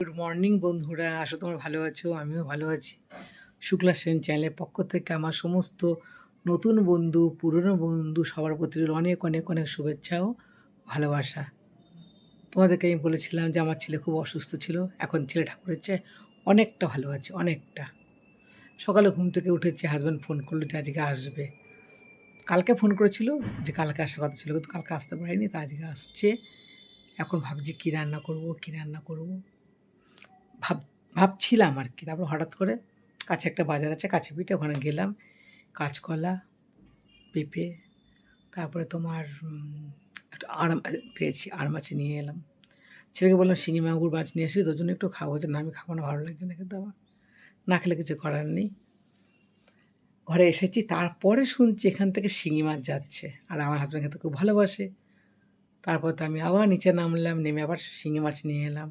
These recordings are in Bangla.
গুড মর্নিং বন্ধুরা। আশা তোমরা ভালো আছো, আমিও ভালো আছি। শুক্লা সেন চ্যানেলের পক্ষ থেকে আমার সমস্ত নতুন বন্ধু, পুরনো বন্ধু সবার প্রতি অনেক অনেক অনেক শুভেচ্ছা ও ভালোবাসা। তোমাদেরকে আমি বলেছিলাম যে আমার ছেলে খুব অসুস্থ ছিল। এখন ছেলে ঠাকুরের চেয়ে অনেকটা ভালো আছে, অনেকটা। সকালে ঘুম থেকে উঠেছে হাজব্যান্ড ফোন করল যে আজকে আসবে। কালকে ফোন করেছিল যে কালকে আসার কথা ছিল, কিন্তু কালকে আসতে পারিনি, তা আজকে আসছে। এখন ভাবছি কী রান্না করব, কী রান্না করব? ভাব, ভাবছিলাম আর কি। তারপর হঠাৎ করে কাছে একটা বাজার আছে, কাছে পিঠে, ওখানে গেলাম, কাঁচকলা, পেঁপে, তারপরে তোমার একটা আর পেয়েছি আর মাছ নিয়ে এলাম। ছেলেকে বললাম, শিঙি, মাগুর, মাছ নিয়ে আসি তোর জন্য একটু খাব। যে না, আমি খাব না, ভালো লাগছে না খেতে আমার। না খেলে কিছু করার নেই। ঘরে এসেছি, তারপরে শুনছি এখান থেকে শিঙি মাছ যাচ্ছে। আর আমার হাজব্যান্ড খেতে খুব ভালোবাসে। তারপর তো আমি আবার নিচে নামলাম, নেমে আবার শিঙি মাছ নিয়ে এলাম।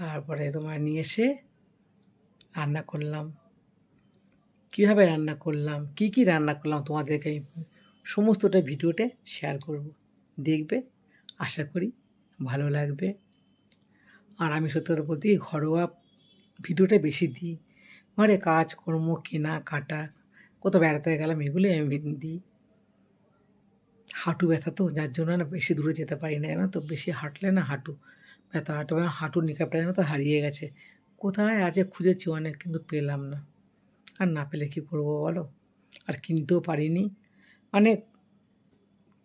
তারপরে তোমার নিয়ে এসে রান্না করলাম। কীভাবে রান্না করলাম, কি কি রান্না করলাম তোমাদেরকে আমি সমস্তটা ভিডিওতে শেয়ার করব। দেখবে, আশা করি ভালো লাগবে। আর আমি সত্যি প্রতি ঘরোয়া ভিডিওটা বেশি দিই। ঘরে কাজকর্ম, কেনা, কাটা, কোথাও বেড়াতে গেলাম এগুলোই আমি দিই। হাঁটু ব্যথা তো যার জন্য না বেশি দূরে যেতে পারি না, জানো তো? বেশি হাঁটলে না হাঁটু ব্যথা মানে হাঁটুর নিকাপটা যেন তো হারিয়ে গেছে। কোথায় আছে খুঁজেছি অনেক, কিন্তু পেলাম না। আর না পেলে কী করব বলো? আর কিনতেও পারিনি। মানে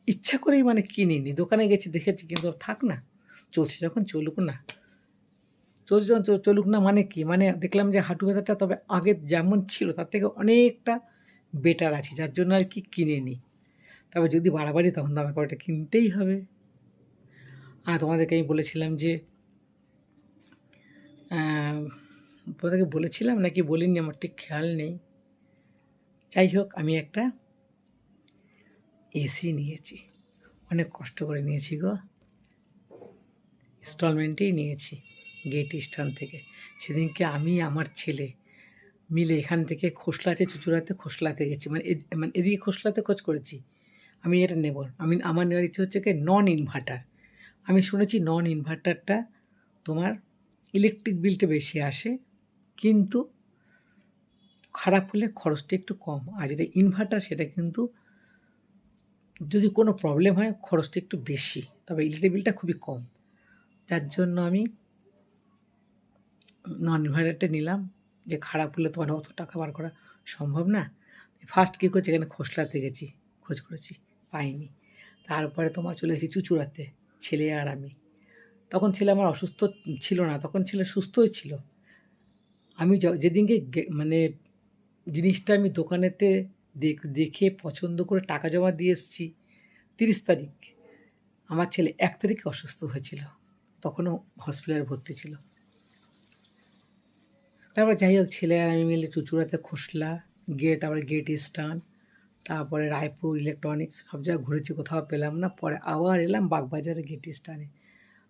ইচ্ছা করেই মানে কিনিনি। দোকানে গেছি, দেখেছি, কিন্তু থাক না। চলছে যখন চলুক না। চলছে যখন চল- চলুক না মানে কি? মানে দেখলাম যে হাঁটু ব্যথাটা তবে আগে যেমন ছিল, তার থেকে অনেকটা বেটার আছে। যার জন্য আর কি কিনে নিই তবে যদি বাড়াবাড়ি তখন তো আমাকে ওটা কিনতেই হবে। আর তোমাদেরকে আমি বলেছিলাম যে তোমাদেরকে বলেছিলাম নাকি বলিনি, আমার ঠিক খেয়াল নেই। যাই হোক, আমি একটা এসি নিয়েছি। অনেক কষ্ট করে নিয়েছি গো। ইনস্টলমেন্টেই নিয়েছি, গেট স্টান থেকে। সেদিনকে আমি, আমার ছেলে মিলে এখান থেকে খোসলাতে, চুচুড়াতে খোসলাতে গেছি। মানে মানে এদিকে খোসলাতে খোঁজ করেছি। আমি এটা নেব। আমি, আমার নেওয়ার ইচ্ছে হচ্ছে কি নন ইনভার্টার আমি শুনেছি নন ইনভার্টারটা তোমার ইলেকট্রিক বিলটা বেশি আসে, কিন্তু খারাপ হলে খরচটা একটু কম। আর যেটা ইনভার্টার সেটা কিন্তু যদি কোনো প্রবলেম হয়, খরচটা একটু বেশি, তবে ইলেকট্রিক বিলটা খুবই কম। যার জন্য আমি নন ইনভার্টারটা নিলাম, যে খারাপ হলে তোমার অত টাকা বার করা সম্ভব না। ফার্স্ট কী করেছি? এখানে খোসলাতে গেছি, খোঁজ করেছি, পাইনি। তারপরে তোমার চলে এসেছি চুচুড়াতে। ছেলে আর আমি। তখন ছেলে আমার অসুস্থ ছিল না, তখন ছেলে সুস্থই ছিল। আমি যেদিনকে মানে জিনিসটা আমি দোকানেতে দেখ- পছন্দ করে টাকা জমা দিয়ে এসেছি, তিরিশ তারিখ, আমার ছেলে এক তারিখে অসুস্থ হয়েছিল। তখনও হসপিটালে ভর্তি ছিল। তারপর যাই হোক, ছেলে আর আমি মিলে চুচুড়াতে খসলা গিয়ে তারপরে গেট স্টান তারপরে রায়পুর ইলেকট্রনিক্স সব জায়গায় ঘুরেছি, কোথাও পেলাম না। পরে আবার এলাম বাগবাজারে গেট স্টানে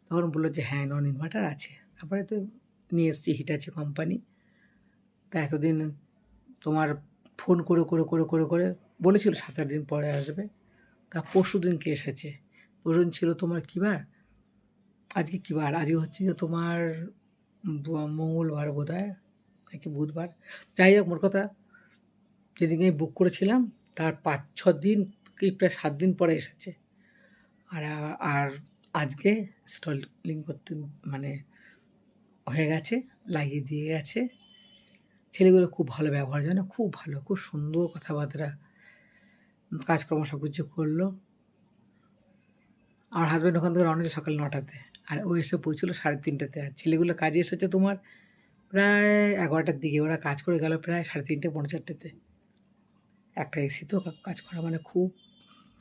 তখন বলল যে হ্যাঁ নন ইনভার্টার আছে। তারপরে তো নিয়ে এসেছি হিটাচি কোম্পানি তা এতদিন তোমার ফোন করে করে করে করে করে বলেছিল সাত আট দিন পরে আসবে। তা পরশু দিনকে এসেছে? পরশু ছিল তোমার কী বার? আজকে কী বার? আজকে হচ্ছে যে তোমার মঙ্গলবার বোধ হয় নাকি বুধবার। যাই হোক, মোট কথা যেদিকে আমি বুক করেছিলাম তার পাঁচ, ছ দিন কি প্রায় সাত দিন পরে এসেছে। আর আর আজকে স্টলিং করতে মানে হয়ে গেছে, লাগিয়ে দিয়ে গেছে। ছেলেগুলো খুব ভালো ব্যবহার জানো, খুব ভালো, খুব সুন্দর কথাবার্তা। কাজকর্ম সব কিছু করল। আমার হাজব্যান্ড ওখান থেকে রওনা সকাল নটাতে। আর ও এসে পৌঁছলো সাড়ে তিনটাতে। আর ছেলেগুলো কাজে এসেছে তোমার প্রায় এগারোটার দিকে। ওরা কাজ করে গেল প্রায় সাড়ে তিনটে, পৌনে চারটেতে। একটা এসি তো কাজ করা মানে খুব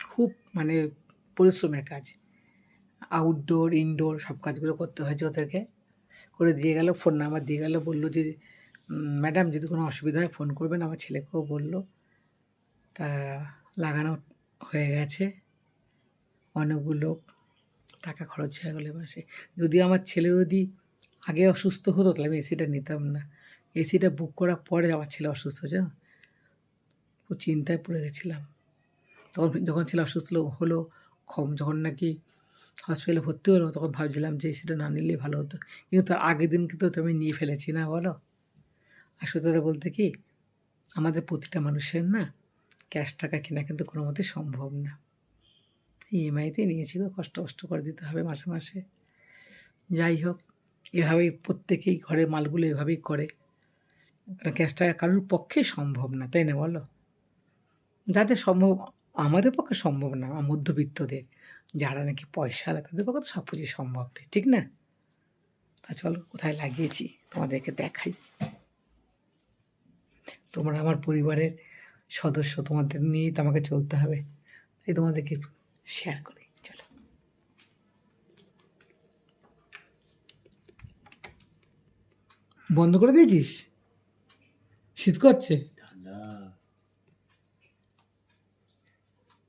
খুব মানে পরিশ্রমের কাজ। আউটডোর ইনডোর সব কাজগুলো করতে হয়েছে ওদেরকে। করে দিয়ে গেল ফোন নাম্বার দিয়ে গেল, বলল যে ম্যাডাম যদি কোনো অসুবিধা হয় ফোন করবেন। আমার ছেলেকেও বলল। তা লাগানো হয়ে গেছে। অনেকগুলো টাকা খরচ হয়ে গেলো মাসে যদি আমার ছেলে যদি আগে অসুস্থ হতো, তাহলে আমি এসিটা নিতাম না। এসিটা বুক করার পরে আমার ছেলে অসুস্থ হয়েছে। খুব চিন্তায় পড়ে গেছিলাম। তখন যখন ছেলে অসুস্থ হলো যখন নাকি হসপিটালে ভর্তি হলো, তখন ভাবছিলাম যে সেটা না নিলেই ভালো হতো। কিন্তু তার আগের দিন কিন্তু তো আমি নিয়ে ফেলেছি না বলো? আর সত্যি বলতে কি, আমাদের প্রতিটা মানুষের না ক্যাশ টাকা কেনা কিন্তু কোনো মতে সম্ভব না। ইএমআইতে নিয়েছি তো কষ্ট কষ্ট করে দিতে হবে মাসে মাসে। যাই হোক, এভাবেই প্রত্যেকেই ঘরের মালগুলো এভাবেই করে। ক্যাশ টাকা কারোর পক্ষে সম্ভব না, তাই না বলো? যাদের সম্ভব, আমাদের পক্ষে সম্ভব না, মধ্যবিত্তদের। যারা নাকি পয়সা তাদের পক্ষে তো সব কিছুই সম্ভব, ঠিক না? তা চলো, কোথায় লাগিয়েছি? তোমাদেরকে দেখাই। তোমরা আমার পরিবারের সদস্য, তোমাদের নিয়েই তো আমাকে চলতে হবে। তাই তোমাদেরকে শেয়ার করি, চলো। বন্ধ করে দিয়েছিস? শীত করছে ঠান্ডা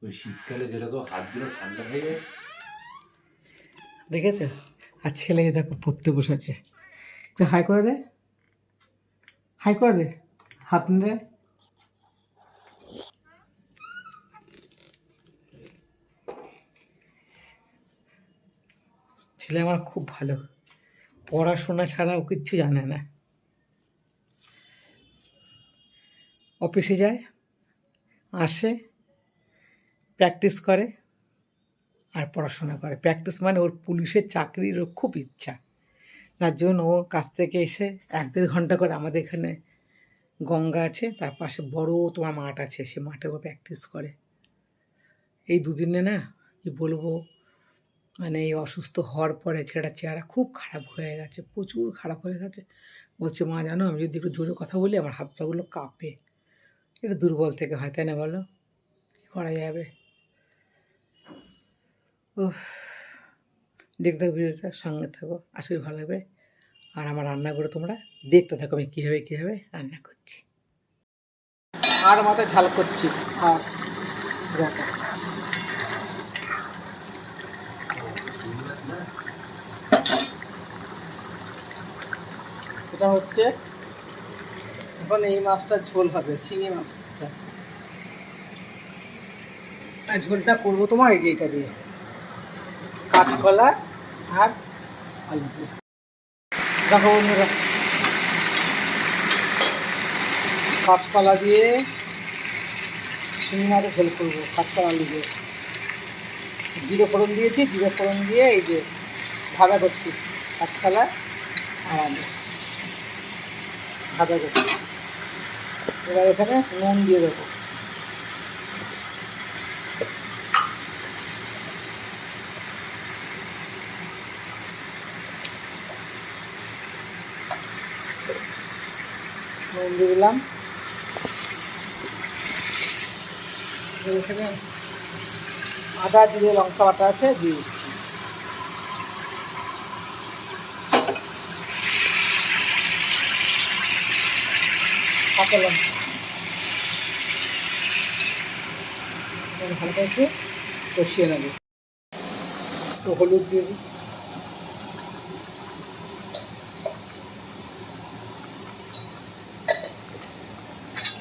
ওই শীতকালে যেরকম হাতগুলো ঠান্ডা হয়ে যায়। দেখেছ? আর ছেলে দেখো পড়তে বসেছে একটু হাই করে দে। হাই করে দে। হাত নে। ছেলে আমার খুব ভালো। পড়াশোনা ছাড়া ও কিচ্ছু জানে না। অফিসে যায়, আসে প্র্যাকটিস করে আর পড়াশোনা করে। প্র্যাকটিস মানে ওর পুলিশের চাকরির ওর খুব ইচ্ছা। তার জন্য ও কাছ থেকে এসে এক দেড় ঘণ্টা করে আমাদের এখানে গঙ্গা আছে, তার পাশে বড় তোমার মাঠ আছে, সে মাঠে ও প্র্যাকটিস করে। এই দুদিনে না, কি বলব মানে এই অসুস্থ হওয়ার পরে ছেলেটার চেহারা খুব খারাপ হয়ে গেছে, প্রচুর খারাপ হয়ে গেছে। বলছে, মা, জানো, আমি যদি একটু জোরে কথা বলি, আমার হাত পাগুলো কাঁপে। এটা দুর্বল থেকে হয়, তাই না বলো? কী করা যাবে? ও দেখতে ভিডিওটা, সঙ্গে থাকো। আশা করি ভালো লাগবে। আর আমার রান্না করে তোমরা দেখতে থাকো আমি কীভাবে কীভাবে রান্না করছি। আর মাথায় ঝাল করছি। আর এটা হচ্ছে, এখন এই মাছটার ঝোল হবে, শিঙি মাছটা। ঝোলটা করব তোমার এই যে এটা দিয়ে। কাঁচকলা আর আলু দিয়ে দেখো বন্ধুরা, কাঁচকলা দিয়ে শিঙি মাছের ঝোল করব, কাঁচকলা আলু দিয়ে। জিরো ফোড়ন দিয়েছি, জিরে ফোড়ন দিয়ে এই যে ভাজা করছি, কাঁচকলা আর আলু। ভাজা করছি। এবার এখানে নুন দিয়ে দেবো। নুন দিয়ে দিলাম। এখানে আদা, জিরে, লঙ্কা বাটা আছে, দিয়ে দিচ্ছি। করে একটু কষিয়ে নেবে। একটু হলুদ দিয়ে দিই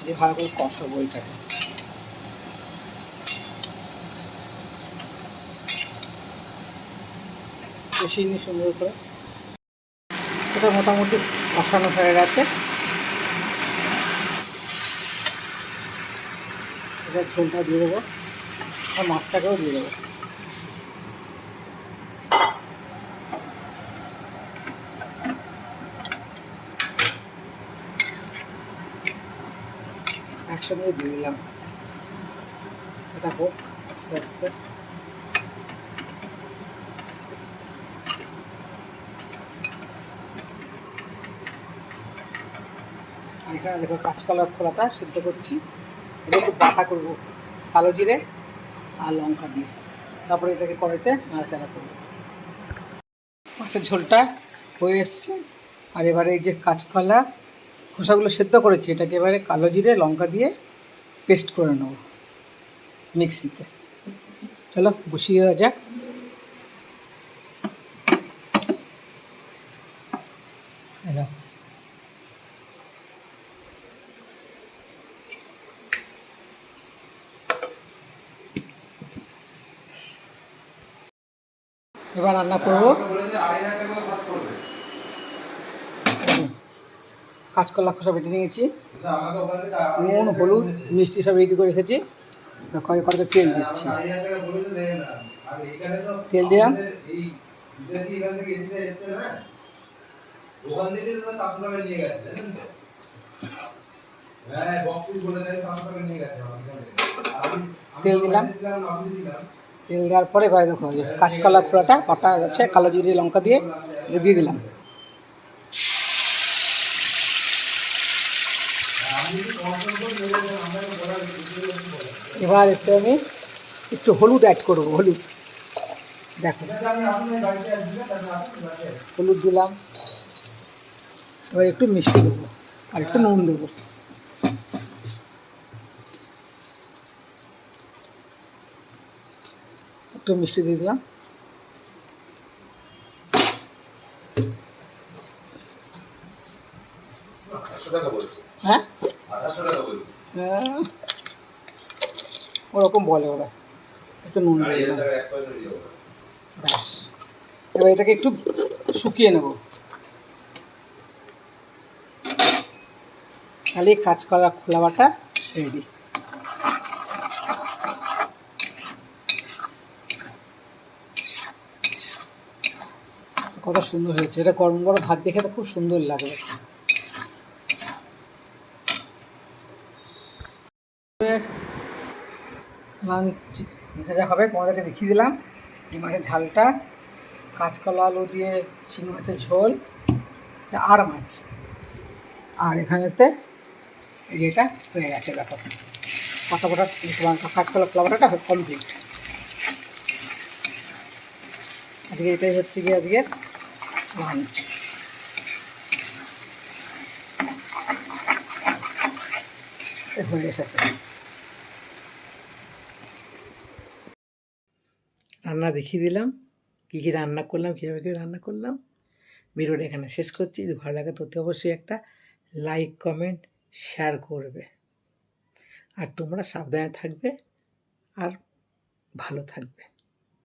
দিয়ে ভালো করে কষাবো এটাকে কষিয়ে সুন্দর করে এটা মোটামুটি কষানো হয়ে গেছে। এবার ঝোলটা দিয়ে দেবো, আর মাছটাকেও দিয়ে দেবো। একসঙ্গে দিয়ে দিলাম। এটা হোক, আস্তে আস্তে। এখানে দেখো কাঁচকলার খোলাটা সিদ্ধ করছি। এটা একটু বাটা করব, কালো জিরে আর লঙ্কা দিয়ে। তারপরে এটাকে কড়াইতে নাড়াচাড়া করব। মাছের ঝোলটা হয়ে এসছে। আর এবারে এই যে কাঁচকলা খোসাগুলো সেদ্ধ করেছি, এটাকে এবারে কালো জিরে, লঙ্কা দিয়ে পেস্ট করে নেব মিক্সিতে চলো, বসিয়ে দেওয়া যাক। এবার রান্না করব। কাঁচকলা খোসা বেটে নিয়েছি। নুন, হলুদ, মিষ্টি সব রেডি করে রেখেছি। তো কয়েক কয়েকটা তেল দিচ্ছি। তেল দিলাম। তেল দিলাম। তেল দেওয়ার পরে এবারে দেখো কাঁচকলা খোলাটা কটা আছে, কালো জিরে, লঙ্কা দিয়ে দিয়ে দিলাম। এবার একটু আমি একটু হলুদ অ্যাড করব, হলুদ। দেখো। হলুদ দিলাম। এবার একটু মিষ্টি দেবো, আর একটু নুন দেবো। একটু মিষ্টি দিয়ে দিলাম আঠাশশো টাকা বলছে হ্যাঁ আঠাশশো টাকা বলছে হ্যাঁ। ওরকম বলে ওরা। একটু নুন দিয়ে। ব্যাস। এবার এটাকে একটু শুকিয়ে নেব। তাহলে কাঁচকলা খোলা বাটা রেডি কত সুন্দর হয়েছে। এটা গরম গরম ভাত দেখে তো খুব সুন্দর লাগবে লাঞ্চ যা হবে তোমাদেরকে দেখিয়ে দিলাম। এই মাছের ঝালটা, কাঁচকলা, আলু দিয়ে শিঙি মাছের ঝোল আর মাছ। আর এখানেতে এই যে এটা হয়ে গেছে, দেখো। পাতা পাতা কাঁচকলা ফ্লাওয়ারটা কমপ্লিট আজকে এটাই হচ্ছে গিয়ে আজকের লাঞ্চ হয়ে এসেছে। রান্না দেখিয়ে দিলাম। কী কী রান্না করলাম, কীভাবে কী রান্না করলাম। ভিডিওটা এখানে শেষ করছি। যদি ভালো লাগে তো অবশ্যই একটা লাইক কমেন্ট শেয়ার করবে। আর তোমরা সাবধানে থাকবে আর ভালো থাকবে।